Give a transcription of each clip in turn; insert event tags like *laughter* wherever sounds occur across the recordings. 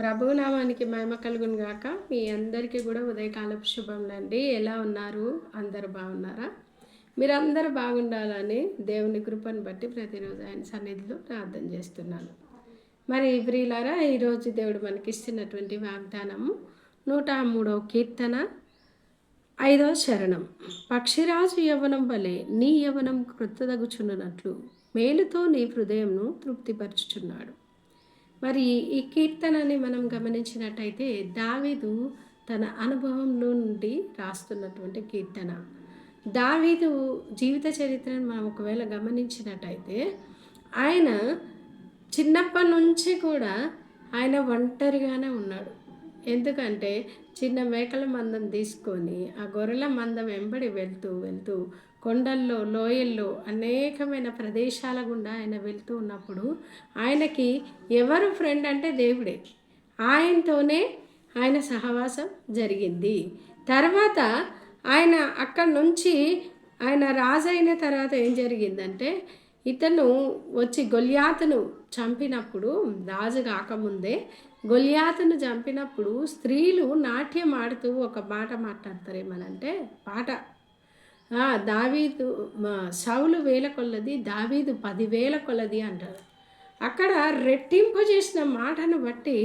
ప్రభునామానికి మహిమ కలుగును గాక. మీ అందరికీ కూడా ఉదయకాలపు శుభములండి. ఎలా ఉన్నారు? అందరు బాగున్నారా? మీరందరూ బాగుండాలని దేవుని కృపను బట్టి ప్రతిరోజు ఆయన సన్నిధిలో ప్రార్థన చేస్తున్నాను. మరి ప్రియులారా ఈరోజు దేవుడు మనకిస్తున్నటువంటి వాగ్దానము నూట మూడవ కీర్తన ఐదవ శరణం. పక్షిరాజు యవనం వలె నీ యవనం కృతదగుచున్నట్లు మేలుతో నీ హృదయంను తృప్తిపరచుచున్నాడు. మరి ఈ కీర్తనని మనం గమనించినట్టయితే దావీదు తన అనుభవంలో నుండి రాస్తున్నటువంటి కీర్తన. దావీదు జీవిత చరిత్రను మనం ఒకవేళ గమనించినట్టయితే ఆయన చిన్నప్పటి నుంచి కూడా ఆయన ఒంటరిగానే ఉన్నాడు. ఎందుకంటే చిన్న మేకల మందం తీసుకొని ఆ గొర్రెల మందం వెంబడి వెళ్తూ వెళ్తూ కొండల్లో లోయల్లో అనేకమైన ప్రదేశాల గుండా ఆయన వెళ్తూ ఉన్నప్పుడు ఆయనకి ఎవరు ఫ్రెండ్ అంటే దేవుడే. ఆయనతోనే ఆయన సహవాసం జరిగింది. తర్వాత ఆయన అక్కడి నుంచి ఆయన రాజు అయిన తర్వాత ఏం జరిగిందంటే ఇతను వచ్చి గొల్యాతను చంపినప్పుడు రాజు కాకముందే గొల్యాతను చంపినప్పుడు స్త్రీలు నాట్యం ఆడుతూ ఒక మాట మాట్లాడతారు ఏమనంటే పాట దావీదు సౌలు వేల కొలది దావీదు పదివేల కొలది అంటారు. అక్కడ రెట్టింపు చేసిన మాటను బట్టి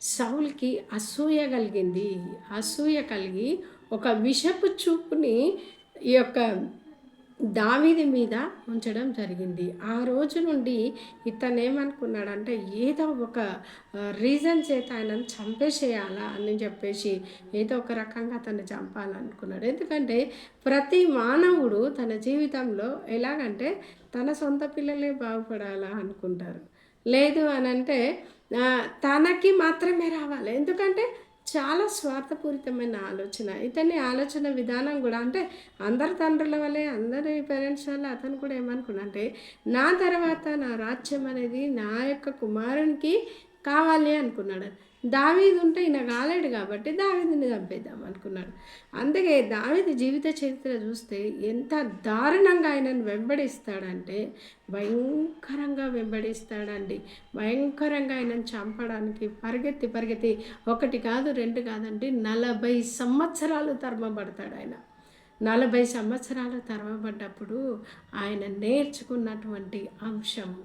సౌల్కి అసూయ కలిగింది. అసూయ కలిగి ఒక విషపు చూపుని ఈ యొక్క దావీది మీద ఉంచడం జరిగింది. ఆ రోజు నుండి ఇతను ఏమనుకున్నాడంటే ఏదో ఒక రీజన్ చేత ఆయనను చంపేసేయాలా అని చెప్పేసి ఏదో ఒక రకంగా అతన్ని చంపాలనుకున్నాడు. ఎందుకంటే ప్రతి మానవుడు తన జీవితంలో ఎలాగంటే తన సొంత పిల్లలే బాగుపడాలా అనుకుంటారు. లేదు అని అంటే తనకి మాత్రమే రావాలి. ఎందుకంటే చాలా స్వార్థపూరితమైన ఆలోచన. ఇతని ఆలోచన విధానం కూడా అంటే అందరి తండ్రుల వల్లే అందరి పేరెంట్స్ వల్ల అతను కూడా ఏమనుకున్నా అంటే నా తర్వాత నా రాజ్యం అనేది నా యొక్క కుమారునికి కావాలి అనుకున్నాడు. దావీదు ఉంటే ఈయన కాలేడు కాబట్టి దావీదుని చంపేద్దాం అనుకున్నాడు. అందుకే దావీదు జీవిత చరిత్ర చూస్తే ఎంత దారుణంగా ఆయనను వెంబడిస్తాడంటే భయంకరంగా వెంబడిస్తాడండి. భయంకరంగా ఆయనను చంపడానికి పరిగెత్తి పరిగెత్తి ఒకటి కాదు రెండు కాదండి నలభై సంవత్సరాలు తరమబడతాడు ఆయన. నలభై సంవత్సరాలు తరమబడ్డప్పుడు ఆయన నేర్చుకున్నటువంటి అంశం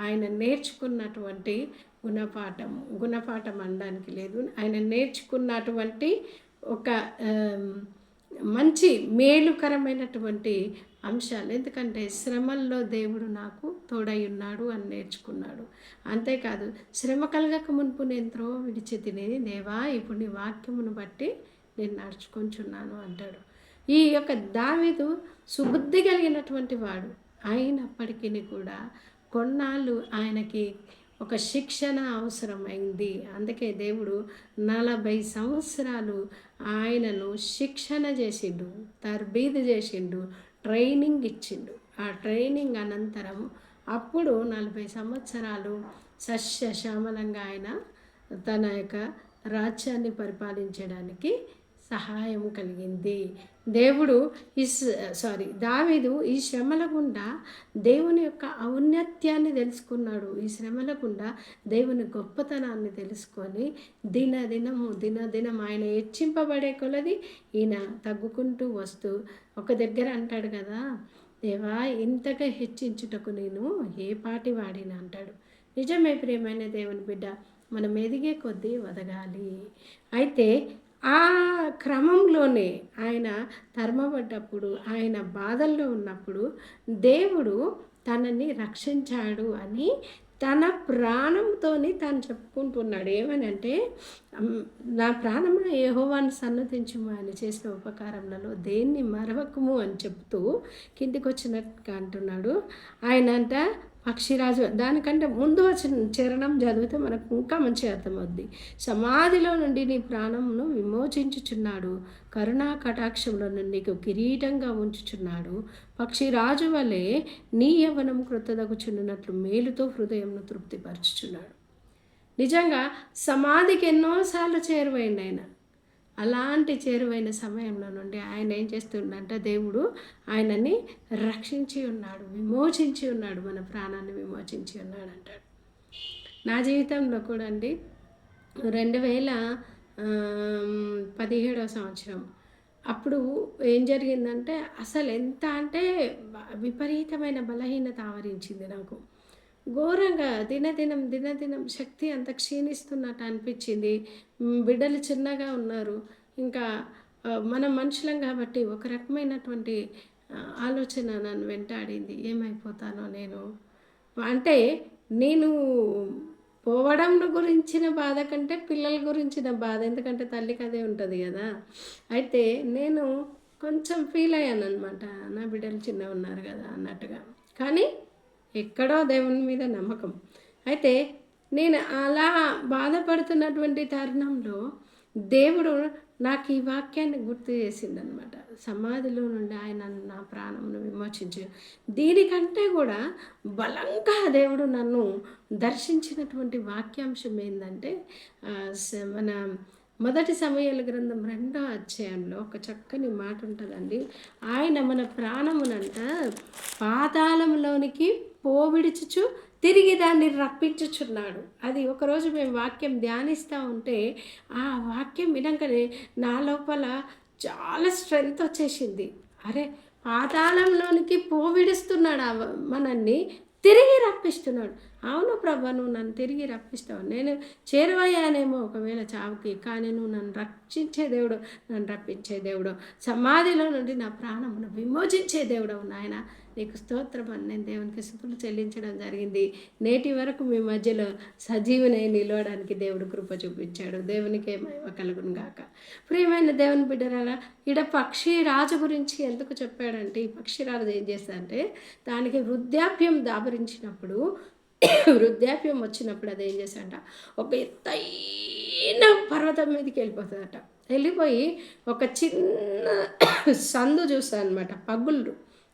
ఆయన నేర్చుకున్నటువంటి గుణపాఠం గుణపాఠం అనడానికి లేదు. ఆయన నేర్చుకున్నటువంటి ఒక మంచి మేలుకరమైనటువంటి అంశాలు. ఎందుకంటే శ్రమల్లో దేవుడు నాకు తోడై ఉన్నాడు అని నేర్చుకున్నాడు. అంతేకాదు శ్రమ కలగక మునుపు నేను త్రోవ విడిచి తినేది దేవా ఇప్పుడు నీ వాక్యమును బట్టి నేను నడుచుకొంచున్నాను అంటాడు. ఈ యొక్క దావీదు సుబుద్ధి కలిగినటువంటి వాడు. అయినప్పటికీ కూడా కొన్నాళ్ళు ఆయనకి ఒక శిక్షణ అవసరమైంది. అందుకే దేవుడు నలభై సంవత్సరాలు ఆయనను శిక్షణ చేసిండు తర్బీదు చేసిండు ట్రైనింగ్ ఇచ్చిండు. ఆ ట్రైనింగ్ అనంతరం అప్పుడు నలభై సంవత్సరాలు సస్యశ్యామలంగా ఆయన తన యొక్క రాజ్యాన్ని పరిపాలించడానికి సహాయం కలిగింది. దేవుడు ఈ సారీ దావీదు ఈ శ్రమల గుండా దేవుని యొక్క ఔన్నత్యాన్ని తెలుసుకున్నాడు. ఈ శ్రమల గుండా దేవుని గొప్పతనాన్ని తెలుసుకొని దినదినము దినదినం ఆయన హెచ్చింపబడే కొలది ఈయన తగ్గుకుంటూ వస్తూ ఒక దగ్గర అంటాడు కదా దేవా ఇంతగా హెచ్చించుటకు నేను ఏ పాటి వాడిన? అంటాడు. నిజమే ప్రియమైన దేవుని బిడ్డ మనం ఎదిగే కొద్దీ వదగాలి. అయితే ఆ క్రమంలోనే ఆయన తరమబడ్డప్పుడు ఆయన బాధల్లో ఉన్నప్పుడు దేవుడు తనని రక్షించాడు అని తన ప్రాణంతోనే తాను చెప్పుకుంటున్నాడు. ఏమనంటే నా ప్రాణమున యెహోవాను సన్నతించుము ఆయన చేసిన ఉపకారములలో దేన్ని మరవకము అని చెప్తూ కిందికి వచ్చినట్టుగా అంటున్నాడు. ఆయన అంట పక్షిరాజు. దానికంటే ముందు వచ్చిన చరణం చదివితే మనకు ఇంకా మంచి అర్థమవుద్ది. సమాధిలో నుండి నీ ప్రాణంను విమోచించుచున్నాడు. కరుణా కటాక్షంలో నుండి నీకు కిరీటంగా ఉంచుచున్నాడు. పక్షిరాజు వలె నీ యవనం కృతదగుచున్నట్లు మేలుతో హృదయంను తృప్తిపరచుచున్నాడు. నిజంగా సమాధికి ఎన్నోసార్లు చేరువైంది ఆయన. అలాంటి చేరువైన సమయంలో నుండి ఆయన ఏం చేస్తుండంటే దేవుడు ఆయనని రక్షించి ఉన్నాడు విమోచించి ఉన్నాడు మన ప్రాణాన్ని విమోచించి ఉన్నాడు అంటాడు. నా జీవితంలో కూడా అండి రెండు వేల పదిహేడవ సంవత్సరం అప్పుడు ఏం జరిగిందంటే అసలు ఎంత అంటే విపరీతమైన బలహీనత ఆవరించింది నాకు. ఘోరంగా దినదినం దినదినం శక్తి అంత క్షీణిస్తున్నట్టు అనిపించింది. బిడ్డలు చిన్నగా ఉన్నారు. ఇంకా మనం మనుషులం కాబట్టి ఒక రకమైనటువంటి ఆలోచన నన్ను వెంటాడింది. ఏమైపోతానో నేను. అంటే నేను పోవడం గురించిన బాధ కంటే పిల్లల గురించిన బాధ. ఎందుకంటే తల్లికి అదే ఉంటుంది కదా. అయితే నేను కొంచెం ఫీల్ అయ్యాను అనమాట నా బిడ్డలు చిన్న ఉన్నారు కదా అన్నట్టుగా. కానీ ఎక్కడో దేవుని మీద నమ్మకం. అయితే నేను అలా బాధపడుతున్నటువంటి తరుణంలో దేవుడు నాకు ఈ వాక్యాన్ని గుర్తు చేసిందనమాట సమాధిలో నుండి ఆయన నా ప్రాణమును విమోచించు. దీనికంటే కూడా బలంగా దేవుడు నన్ను దర్శించినటువంటి వాక్యాంశం ఏంటంటే మన మొదటి సమయాల గ్రంథం రెండో అధ్యాయంలో ఒక చక్కని మాట ఉంటుందండి. ఆయన మన ప్రాణమునంట పాతాళంలోనికి పోవిడుచుచు తిరిగి దాన్ని రప్పించుచున్నాడు. అది ఒకరోజు మేము వాక్యం ధ్యానిస్తూ ఉంటే ఆ వాక్యం వినగానే నా లోపల చాలా స్ట్రెంగ్త్ వచ్చేసింది. అరే పాతాళంలోనికి పోవిడుస్తున్నాడు మనల్ని? తిరిగి రప్పిస్తున్నాడు. అవును ప్రభా నువ్వు నన్ను తిరిగి రప్పిస్తావు. నేను చేరువయ్యానేమో ఒకవేళ చావుకి కానీ నువ్వు నన్ను రక్షించే దేవుడు నన్ను రప్పించే దేవుడు. సమాధిలో నుండి నా ప్రాణమును విమోచించే దేవుడు నాయన. నీకు స్తోత్రం అని నేను దేవునికి స్థుతులు చెల్లించడం జరిగింది. నేటి వరకు మీ మధ్యలో సజీవునై నిలవడానికి దేవుడు కృప చూపించాడు. దేవునికి మహిమ కలుగును గాక. ప్రియమైన దేవుని బిడ్డరాల ఇడ పక్షి రాజు గురించి ఎందుకు చెప్పాడంటే ఈ పక్షి రాజు ఏం చేస్తాడంటే దానికి వృద్ధాప్యం దాబరించినప్పుడు వృద్ధాప్యం వచ్చినప్పుడు అది ఏం చేశాడంట ఒక ఎత్తైన పర్వతం మీదకి వెళ్ళిపోతుందట వెళ్ళిపోయి ఒక చిన్న *coughs* సందు చూస్తాను అనమాట పగుళ్ళు.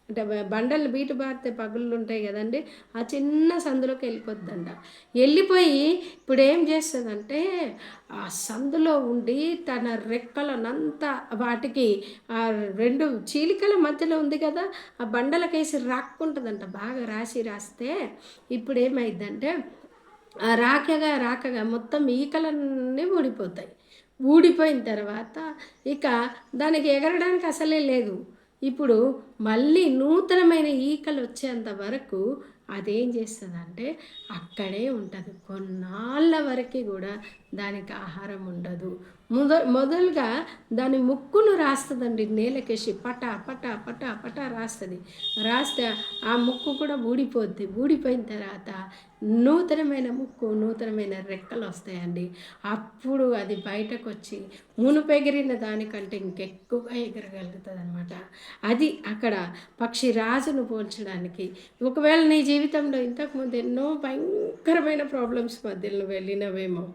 అంటే బండలు బీటు బారితే పగుళ్ళు ఉంటాయి కదండి ఆ చిన్న సందులోకి వెళ్ళిపోద్దంట. వెళ్ళిపోయి ఇప్పుడు ఏం చేస్తుందంటే ఆ సందులో ఉండి తన రెక్కలనంతా వాటికి ఆ రెండు చీలికల మధ్యలో ఉంది కదా ఆ బండలకేసి రాక్కుంటుందంట. బాగా రాసి రాస్తే ఇప్పుడు ఏమైందంటే ఆ రాకగా రాకగా మొత్తం ఈకలన్నీ ఊడిపోతాయి. ఊడిపోయిన తర్వాత ఇక దానికి ఎగరడానికి అసలే లేదు. ఇప్పుడు మళ్ళీ నూతనమైన ఈకలు వచ్చేంత వరకు అదేం చేస్తుందంటే అక్కడే ఉంటుంది. కొన్నాళ్ళ వరకు కూడా దానికి ఆహారం ఉండదు. మొద మొదలుగా దాని ముక్కును రాస్తుందండి నేలకేసి పట పట పట పట రాస్తుంది. రాస్తే ఆ ముక్కు కూడా ఊడిపోద్ది. ఊడిపోయిన తర్వాత నూతనమైన ముక్కు నూతనమైన రెక్కలు వస్తాయండి అప్పుడు అది బయటకు వచ్చి మునుపెగిరిన దానికంటే ఇంకెక్కువగా ఎగరగలుగుతుంది అనమాట అది అక్కడ పక్షి రాజును పోల్చడానికి ఒకవేళ నీ జీవితంలో ఇంతకుముందు ఎన్నో భయంకరమైన ప్రాబ్లమ్స్ మధ్యలో వెళ్ళినవేమో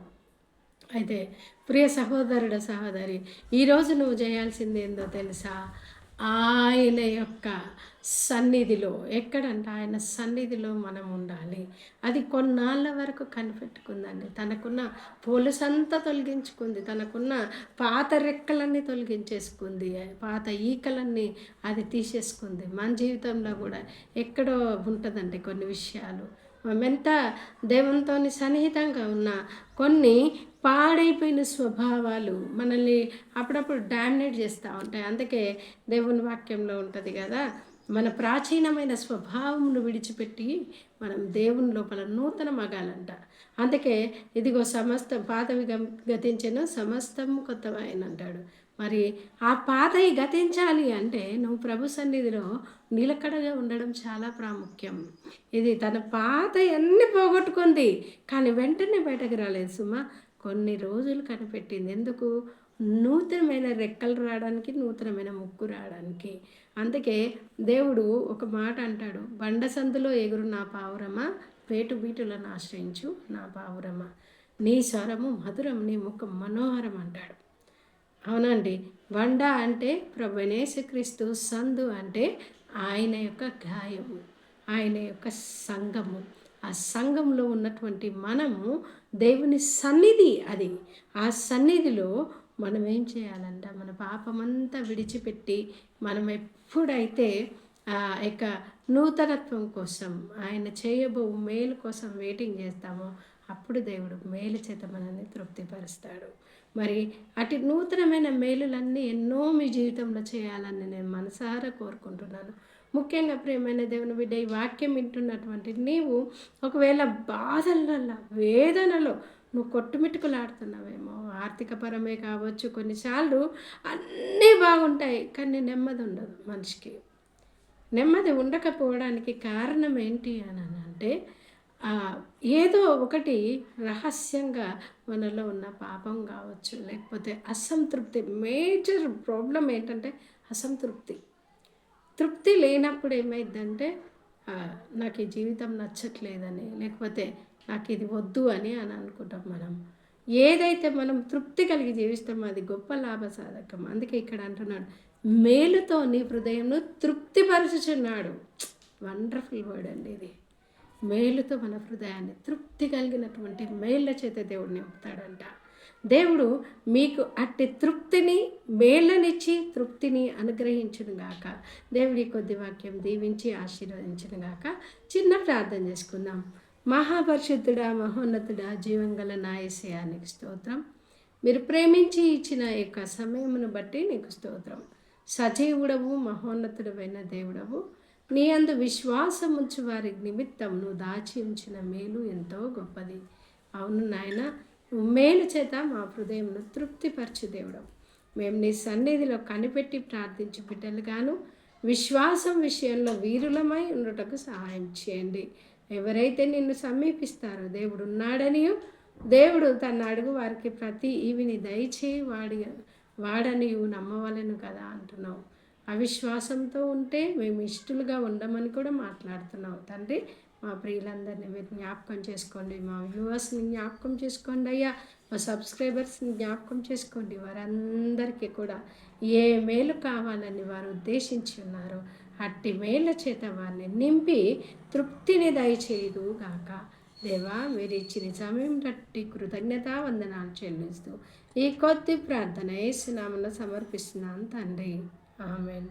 అయితే ప్రియ సహోదరుడ సహోదరి ఈరోజు నువ్వు చేయాల్సింది ఏందో తెలుసా? ఆయన యొక్క సన్నిధిలో ఎక్కడంటే ఆయన సన్నిధిలో మనం ఉండాలి. అది కొన్నాళ్ళ వరకు కనిపెట్టుకుందండి. తనకున్న పోలుసంతా తొలగించుకుంది. తనకున్న పాత రెక్కలన్నీ తొలగించేసుకుంది. పాత ఈకలన్నీ అది తీసేసుకుంది. మన జీవితంలో కూడా ఎక్కడో ఉంటుందండి కొన్ని విషయాలు. మేమెంత దేవునితో సన్నిహితంగా ఉన్న కొన్ని పాడైపోయిన స్వభావాలు మనల్ని అప్పుడప్పుడు డామినేట్ చేస్తూ ఉంటాయి. అందుకే దేవుని వాక్యంలో ఉంటుంది కదా మన ప్రాచీనమైన స్వభావమును విడిచిపెట్టి మనం దేవుని లోపల నూతన మగాలంట అందుకే ఇదిగో సమస్త పాతవి గతించను సమస్తం కొత్తమైన అంటాడు. మరి ఆ పాతవి గతించాలి అంటే నువ్వు ప్రభు సన్నిధిలో నిలకడగా ఉండడం చాలా ప్రాముఖ్యం. ఇది తన పాత అన్ని పోగొట్టుకుంది కానీ వెంటనే బయటకు రాలేదు సుమా. కొన్ని రోజులు కనిపెట్టింది. ఎందుకు? నూతనమైన రెక్కలు రావడానికి నూతనమైన ముక్కు రావడానికి. అందుకే దేవుడు ఒక మాట అంటాడు. బండ సందులో ఎగురు నా పావురమ? పేటు బీటులను ఆశ్రయించు నా పావురమ? నీ స్వరము మధురం నీ ముఖం మనోహరం అంటాడు. అవునండి. బండ అంటే ప్రభనేశక్రీస్తు సందు అంటే ఆయన యొక్క గాయము ఆయన యొక్క సంగము ఆ సంఘంలో ఉన్నటువంటి మనము దేవుని సన్నిధి అది. ఆ సన్నిధిలో మనం ఏం చేయాలంట? మన పాపమంతా విడిచిపెట్టి మనం ఎప్పుడైతే ఆ యొక్క నూతనత్వం కోసం ఆయన చేయబో మేలు కోసం వెయిటింగ్ చేస్తామో అప్పుడు దేవుడు మేలు చేత మనల్ని తృప్తిపరుస్తాడు. మరి అటు నూతనమైన మేలులన్నీ ఎన్నో మీ జీవితంలో చేయాలని నేను మనసారా కోరుకుంటున్నాను. ముఖ్యంగా ప్రేమైన దేవుని బిడ్డ ఈ వాక్యం వింటున్నటువంటి నీవు ఒకవేళ బాధలలో వేదనలో నువ్వు కొట్టుమిట్టుకులాడుతున్నావేమో ఆర్థిక పరమే కావచ్చు కొన్నిసార్లు అన్నీ బాగుంటాయి కానీ నెమ్మది ఉండదు మనిషికి. నెమ్మది ఉండకపోవడానికి కారణం ఏంటి అని అంటే ఏదో ఒకటి రహస్యంగా మనలో ఉన్న పాపం కావచ్చు లేకపోతే అసంతృప్తి మేజర్ ప్రాబ్లం ఏంటంటే అసంతృప్తి. తృప్తి లేనప్పుడు ఏమైందంటే నాకు ఈ జీవితం నచ్చట్లేదని లేకపోతే నాకు ఇది వద్దు అని అని అనుకుంటాం మనం. ఏదైతే మనం తృప్తి కలిగి జీవిస్తామో అది గొప్ప లాభ సాధకం. అందుకే ఇక్కడ అంటున్నాడు మేలుతో నీ హృదయంను తృప్తిపరచుచున్నాడు. వండర్ఫుల్ వర్డ్ అండి ఇది. మేలుతో మన హృదయాన్ని తృప్తి కలిగినటువంటి మేళ్ళ చేత దేవుడు నింపుతాడంట. దేవుడు మీకు అట్టి తృప్తిని మేళ్ళనిచ్చి తృప్తిని అనుగ్రహించును గాక. దేవుడి కొద్ది వాక్యం దీవించి ఆశీర్వదించును గాక. చిన్న ప్రార్థన చేసుకుందాం. మహాపరిశుద్ధుడా మహోన్నతుడా జీవంగల నాయసయానికి స్తోత్రం. మీరు ప్రేమించి ఇచ్చిన యొక్క సమయమును బట్టి నీకు స్తోత్రం. సజీవుడవు మహోన్నతుడమైన దేవుడవు. నీ అందు విశ్వాసముంచు వారి నిమిత్తం నువ్వు దాచి ఉంచిన మేలు ఎంతో గొప్పది. అవును నాయన మేలు చేత మా హృదయంను తృప్తిపరచు దేవుడు మేము నీ సన్నిధిలో కనిపెట్టి ప్రార్థించి బిడ్డలుగాను విశ్వాసం విషయంలో వీరులమై ఉండటకు సహాయం చేయండి. ఎవరైతే నిన్ను సమీపిస్తారో దేవుడు ఉన్నాడనియు దేవుడు తన అడుగు వారికి ప్రతి ఈవిని దయచేయి వాడి వాడని నమ్మవలను కదా అంటున్నావు. అవిశ్వాసంతో ఉంటే మేము ఇష్టలుగా ఉండమని కూడా మాట్లాడుతున్నావు తండ్రి. మా ప్రియులందరినీ మీరు జ్ఞాపకం చేసుకోండి. మా వ్యూవర్స్ని జ్ఞాపకం చేసుకోండి అయ్యా. మా సబ్స్క్రైబర్స్ని జ్ఞాపకం చేసుకోండి. వారందరికీ కూడా ఏ మేలు కావాలని వారు ఉద్దేశించి ఉన్నారో అట్టి మేళ్ళ చేత వారిని నింపి తృప్తిని దయచేయదు గాక. దేవా మీరు ఇచ్చిన సమయం బట్టి కృతజ్ఞత వందనాలు చెల్లిస్తూ ఈ కొద్ది ప్రార్థన వేసినామన్న సమర్పిస్తున్నాను తండ్రి. ఆమెన్.